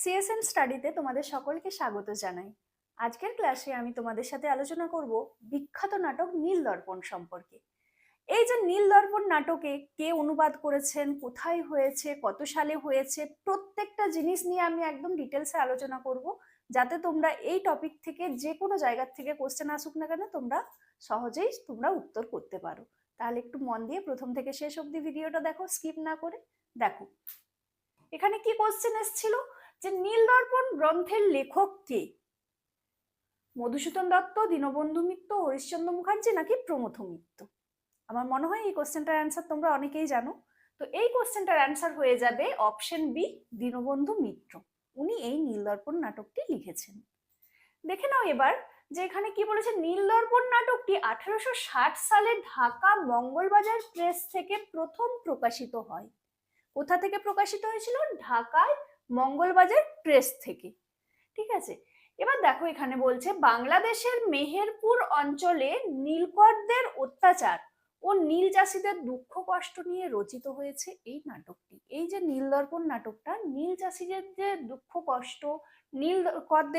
CSN স্টাডিতে তোমাদের সকলকে স্বাগত জানাই। আজকের ক্লাসে আমি তোমাদের সাথে আলোচনা করব বিখ্যাত নাটক নীল দর্পণ সম্পর্কে। এই যে নীল দর্পণ নাটকে কে অনুবাদ করেছেন, কোথায় হয়েছে, কত সালে হয়েছে, প্রত্যেকটা জিনিস নিয়ে আমি একদম ডিটেলসে আলোচনা করব, যাতে তোমরা এই টপিক থেকে যে কোনো জায়গার থেকে কোশ্চেন আসুক না কেন, তোমরা সহজেই তোমরা উত্তর করতে পারো। তাহলে একটু মন দিয়ে প্রথম থেকে শেষ অবধি ভিডিওটা দেখো স্কিপ না করে দেখো। এখানে কি কোশ্চেন এসেছিল? যে নীল দর্পণ গ্রন্থের লেখক কে? মধুসূদন দত্ত, দীনবন্ধু মিত্র, হরিশ্চন্দ্র মুখার্জি নাকি প্রমথ মিত্র? আমার মনে হয় এই কোশ্চেনটার অ্যান্সার তোমরা অনেকেই জানো। তো এই কোশ্চেনটার অ্যান্সার হয়ে যাবে অপশন বি দীনবন্ধু মিত্র। উনি এই নীলদর্পণ নাটকটি লিখেছেন। দেখে নাও এবার যে এখানে কি বলেছে নীলদর্পণ নাটকটি আঠারোশো ষাট সালে ঢাকা মঙ্গলবাজার প্রেস থেকে প্রথম প্রকাশিত হয়। কোথা থেকে প্রকাশিত হয়েছিল? ঢাকায় মঙ্গলবাজার প্রেস থেকে। ঠিক আছে? এবার দেখো এখানে বলছে, বাংলাদেশের মেহেরপুর অঞ্চলে নীলকরদের অত্যাচার ও নীল চাষিদের দুঃখ কষ্ট নিয়ে রচিত হয়েছে এই নাটকটি। এই যে নীলদর্পণ নাটকটা, নীল চাষিদের যে দুঃখ কষ্ট, নীল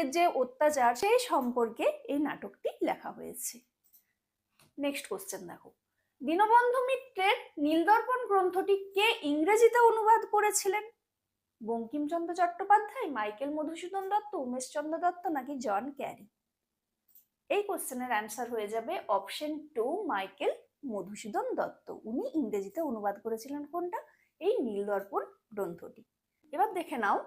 যে অত্যাচার, সেই সম্পর্কে এই নাটকটি লেখা হয়েছে। নেক্সট কোশ্চেন দেখো। দীনবন্ধু মিত্রের নীলদর্পণ গ্রন্থটি কে ইংরেজিতে অনুবাদ করেছিলেন? বঙ্কিমচন্দ্র চট্টোপাধ্যায়, মাইকেল মধুসূদন দত্ত উমেশচন্দ্র দত্ত নাকি জন ক্যারি? এই কোশ্চেনের অ্যান্সার হয়ে যাবে option two, Michael Madhusudan Dutt. উনি ইংরেজিতে অনুবাদ করেছিলেন কোনটা? এই নীলদর্পণ গ্রন্থটি। এবার দেখে নাও,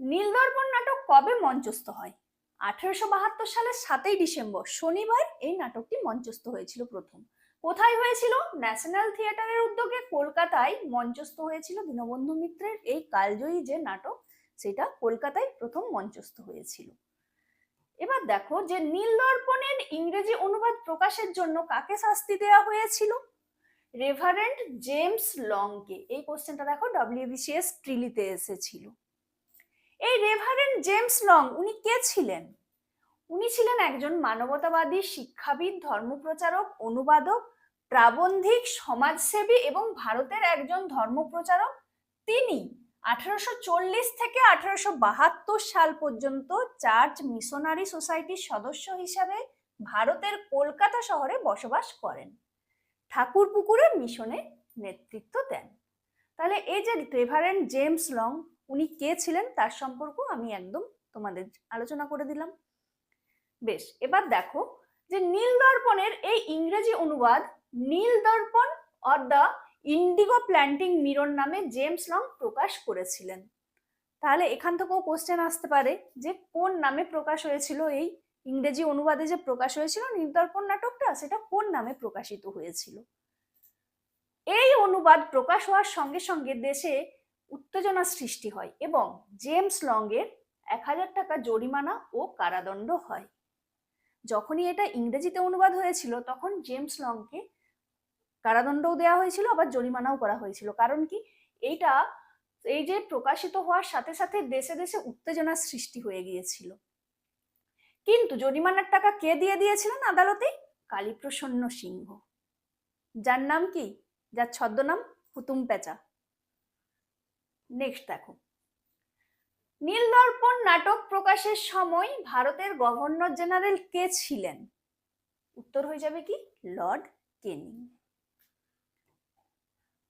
নীলদর্পণ নাটক কবে মঞ্চস্থ হয়? আঠেরোশো বাহাত্তর সালের সাতই ডিসেম্বর, শনিবার এই নাটকটি মঞ্চস্থ হয়েছিল প্রথম। কোথায় হয়েছিল? ন্যাশনাল থিয়েটারের উদ্যোগে কলকাতায় মঞ্চস্থ হয়েছিল দীনবন্ধু মিত্রের এই কালজয়ী যে নাটক, সেটা কলকাতায় প্রথম মঞ্চস্থ হয়েছিল। এবার দেখো যে নীলদর্পণের ইংরেজি অনুবাদ প্রকাশের জন্য কাকে শাস্তি দেওয়া হয়েছিল? রেভারেন্ট জেমস লংকে এই কোশ্চেনটা দেখো ডব্লিউবিসিএস ট্রিলিতে এসেছিল। এই রেভারেন্ট জেমস লং উনি কে ছিলেন? উনি ছিলেন একজন মানবতাবাদী শিক্ষাবিদ, ধর্মপ্রচারক, অনুবাদক, প্রাবন্ধিক, সমাজসেবী এবং ভারতের একজন ধর্মপ্রচারক। তিনি আঠারোশো চল্লিশ থেকে আঠারোশো বাহাত্তর সাল পর্যন্ত চার্চ মিশনারি সোসাইটির সদস্য হিসাবে ভারতের কলকাতা শহরে বসবাস করেন। ঠাকুরপুকুরে মিশনে নেতৃত্ব দেন। তাহলে এই যে রেভারেন্ট জেমস লং, উনি কে ছিলেন? তার সম্পর্ক আমি একদম তোমাদের আলোচনা করে দিলাম। বেশ, এবার দেখো যে নীল দর্পণের এই ইংরেজি অনুবাদ Nil Darpan or the indigo planting mirror নামে জেমস লং প্রকাশ করেছিলেন। তাহলে এখান থেকেও কোশ্চেন আসতে পারে যে কোন নামে প্রকাশ হয়েছিল এই ইংরেজি অনুবাদে যে প্রকাশ হয়েছিল নীলদর্পণ নাটকটা, সেটা কোন নামে প্রকাশিত হয়েছিল? এই অনুবাদ প্রকাশ হওয়ার সঙ্গে সঙ্গে দেশে উত্তেজনা সৃষ্টি হয় এবং জেমস লংয়ের এক হাজার টাকা জরিমানা ও কারাদণ্ড হয়। যখনই এটা ইংরেজিতে অনুবাদ হয়েছিল, তখন জেমস লংকে কারাদণ্ডও দেওয়া হয়েছিল, আবার জরিমানাও করা হয়েছিল। কারণ কি? এইটা, এই যে প্রকাশিত হওয়ার সাথে সাথে দেশে দেশে উত্তেজনার সৃষ্টি হয়ে গিয়েছিল। কিন্তু জরিমানার টাকা কে দিয়ে দিয়েছিলেন আদালতে? কালীপ্রসন্ন সিংহ। যার নাম কি? যার ছদ্মনাম? হুতুম পেঁচা। নেক্সট দেখো। নীলদর্পণ নাটক প্রকাশের সময় ভারতের গভর্নর জেনারেল কে ছিলেন? উত্তর হয়ে যাবে কি? Lord Canning.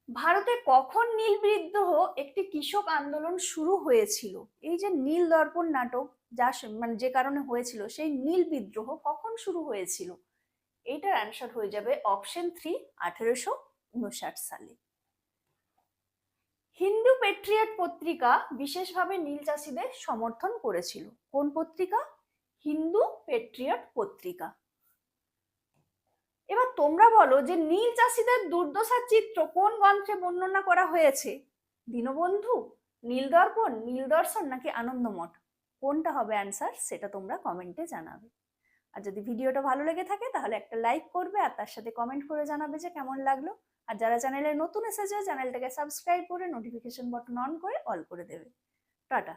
ভারতে কখন নীল বিদ্রোহ একটি কৃষক আন্দোলন শুরু হয়েছিল? এই যে নীল দর্পণ নাটক, যা মানে যে কারণে হয়েছিল, সেই নীল বিদ্রোহ কখন শুরু হয়েছিল? এইটার অ্যান্সার হয়ে যাবে অপশন থ্রি আঠেরোশো উনষাট সালে। হিন্দু পেট্রিয়ট পত্রিকা বিশেষভাবে নীল চাষিদের সমর্থন করেছিল। কোন পত্রিকা? হিন্দু পেট্রিয়ট পত্রিকা। এবার তোমরা বলো যে নীল চাষিদের দুর্দশার চিত্র কোন গ্রন্থে বর্ণনা করা হয়েছে? দীনবন্ধু, নীলদর্পণ, নীলদর্শন নাকি আনন্দমঠ? কোনটা হবে অ্যান্সার সেটা তোমরা কমেন্টে জানাবে। আর যদি ভিডিওটা ভালো লেগে থাকে, তাহলে একটা লাইক করবে আর তার সাথে কমেন্ট করে জানাবে যে কেমন লাগল। আর যারা চ্যানেলে নতুন এসেছে চ্যানেলটাকে সাবস্ক্রাইব করে নোটিফিকেশন বাটন অন করে অল করে দেবে। টাটা।